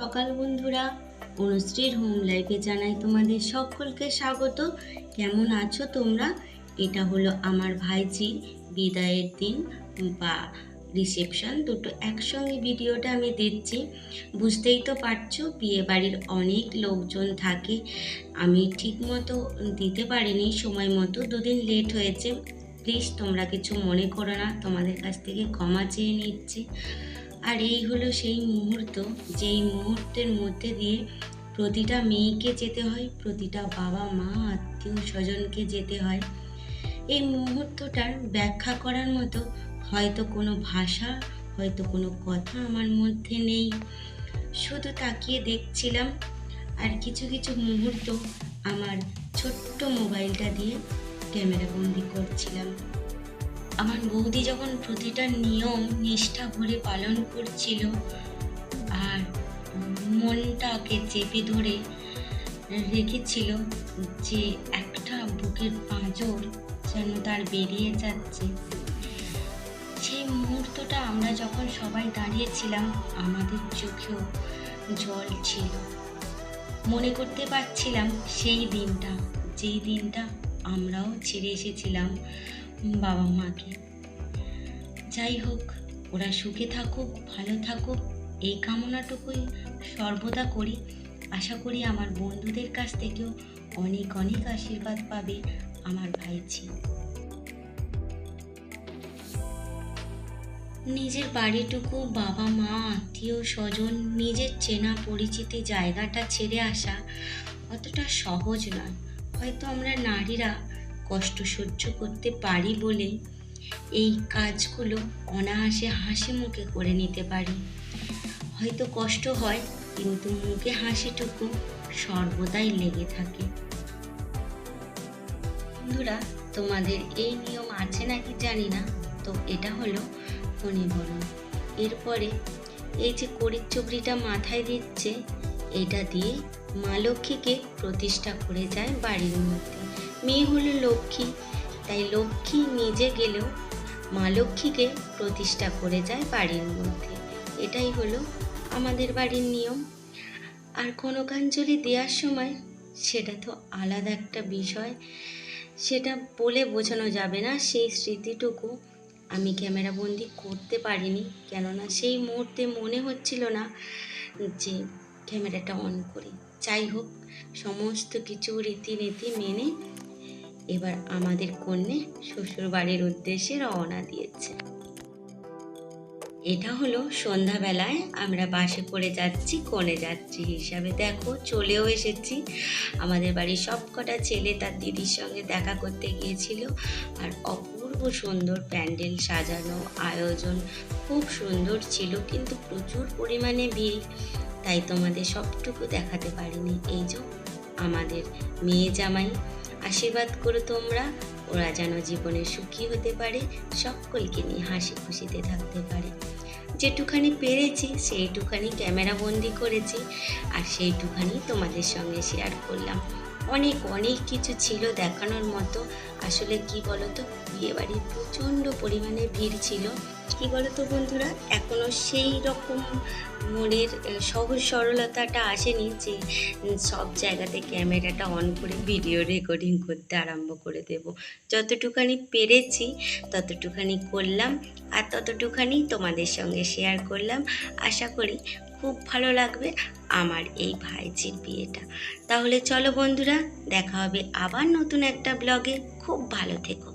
সকাল বন্ধুরা, অনুশ্রীর হোম লাইফে জানাই তোমাদের সকলকে স্বাগত। কেমন আছো তোমরা? এটা হলো আমার ভাইজির বিদায়ের দিন বা রিসেপশন দুটো একসঙ্গে ভিডিওটা আমি দিচ্ছি। বুঝতেই তো পারছ, বিয়ে বাড়ির অনেক লোকজন থাকে। আমি ঠিক মতো দিতে পারিনি, সময় মতো, দুদিন লেট হয়েছে। প্লিজ তোমরা কিছু মনে করো না, তোমাদের কাছ থেকে ক্ষমা চেয়ে নিচ্ছি। আর এই হলো সেই মুহূর্ত, যেই মুহূর্তের মধ্যে দিয়ে প্রতিটা মেয়েকে যেতে হয়, প্রতিটা বাবা মা, আত্মীয় স্বজনকে যেতে হয়। এই মুহূর্তটার ব্যাখ্যা করার মতো হয়তো কোনো ভাষা, হয়তো কোনো কথা আমার মধ্যে নেই। শুধু তাকিয়ে দেখছিলাম আর কিছু কিছু মুহূর্ত আমার ছোট্ট মোবাইলটা দিয়ে ক্যামেরা বন্দি করছিলাম। আমার বৌদি যখন প্রতিটা নিয়ম, নিষ্ঠা ভরে পালন করছিল আর মনটাকে চেপে ধরে রেখেছিল যে একটা বুকের পাঁজর যেন তার বেরিয়ে যাচ্ছে। সেই মুহূর্তটা আমরা যখন সবাই দাঁড়িয়েছিলাম, আমাদের চোখেও জল ছিল। মনে করতে পারছিলাম সেই দিনটা, যেই দিনটা আমরাও ছেড়ে এসেছিলাম। বাবা মাকে। যাই হোক, ওরা সুখে থাকুক, ভালো থাকুক, এই কামনাটুকুই সর্বদা করি। আশা করি আমার বন্ধুদের কাছ থেকেও অনেক অনেক আশীর্বাদ পাবে আমার ভাইজি নিজের বাড়িটুকু বাবা মা, আত্মীয় স্বজন, নিজের চেনা পরিচিতি জায়গাটা ছেড়ে আসা অতটা সহজ নয়। হয়তো আমরা নারীরা কষ্ট সহ্য করতে পারি বলেই এই কাজগুলো অনায়াসে হাসি মুখে করে নিতে পারি। হয়তো কষ্ট হয়, কিন্তু মুখে হাসিটুকু সর্বদাই লেগে থাকে। বন্ধুরা, তোমাদের এই নিয়ম আছে নাকি জানি না, তো এটা হলো ফণীবরণ এরপরে এই যে করির চুবড়িটা মাথায় দিচ্ছে, এটা দিয়ে মা লক্ষ্মীকে প্রতিষ্ঠা করে যায় বাড়ির মধ্যে। মেয়ে হলো লক্ষ্মী। তাই লক্ষ্মী নিজে গেলেও মা লক্ষ্মীকে প্রতিষ্ঠা করে যায় বাড়ির মধ্যে। এটাই হলো আমাদের বাড়ির নিয়ম। আর কনকাঞ্জলি দেওয়ার সময় সেটা তো আলাদা একটা বিষয়। সেটা বলে বোঝানো যাবে না। সেই স্মৃতিটুকু আমি ক্যামেরাবন্দি করতে পারিনি। কেননা সেই মুহূর্তে মনে হচ্ছিল না যে ক্যামেরাটা অন করি। যাই হোক, সমস্ত কিছু রীতিনীতি মেনে এবার আমাদের কন্যে শ্বশুর বাড়ির উদ্দেশ্যে রওনা দিয়েছে। এটা হলো সন্ধ্যাবেলায় আমরা বাসে করে যাচ্ছি, কনে যাচ্ছি হিসাবে। দেখো, চলেও এসেছি। আমাদের বাড়ির সব কটা ছেলে তার দিদির সঙ্গে দেখা করতে গিয়েছিল আর অপূর্ব সুন্দর প্যান্ডেল সাজানো, আয়োজন খুব সুন্দর ছিল, কিন্তু প্রচুর পরিমাণে ভিড়। তাই তোমাদের সবটুকু দেখাতে পারিনি। এই যে আমাদের মেয়ে জামাই, আশীর্বাদ করো তোমরা। ওরা যেন জীবনে সুখী হতে পারে, সকলকে নিয়ে হাসি খুশিতে থাকতে পারে। যেটুখানি পেরেছি, সেইটুখানি ক্যামেরা বন্দি করেছি, আর সেইটুখানি তোমাদের সঙ্গে শেয়ার করলাম। অনেক অনেক কিছু ছিল দেখানোর মতো। আসলে কি বলতো, বিয়েবাড়ির প্রচণ্ড পরিমাণে ভিড় ছিল। কি বলতো বন্ধুরা এখনও সেই রকম মনের সহজ সরলতাটা আসেনি যে সব জায়গাতে ক্যামেরাটা অন করে ভিডিও রেকর্ডিং করতে আরম্ভ করে দেব। যতটুখানি পেরেছি, ততটুখানি করলাম আর ততটুখানি তোমাদের সঙ্গে শেয়ার করলাম। আশা করি খুব ভালো লাগবে। আমার এই ভাইজির বিয়েটা। তাহলে চলো বন্ধুরা, দেখা হবে আবার নতুন একটা ব্লগে। খুব ভালো থেকো।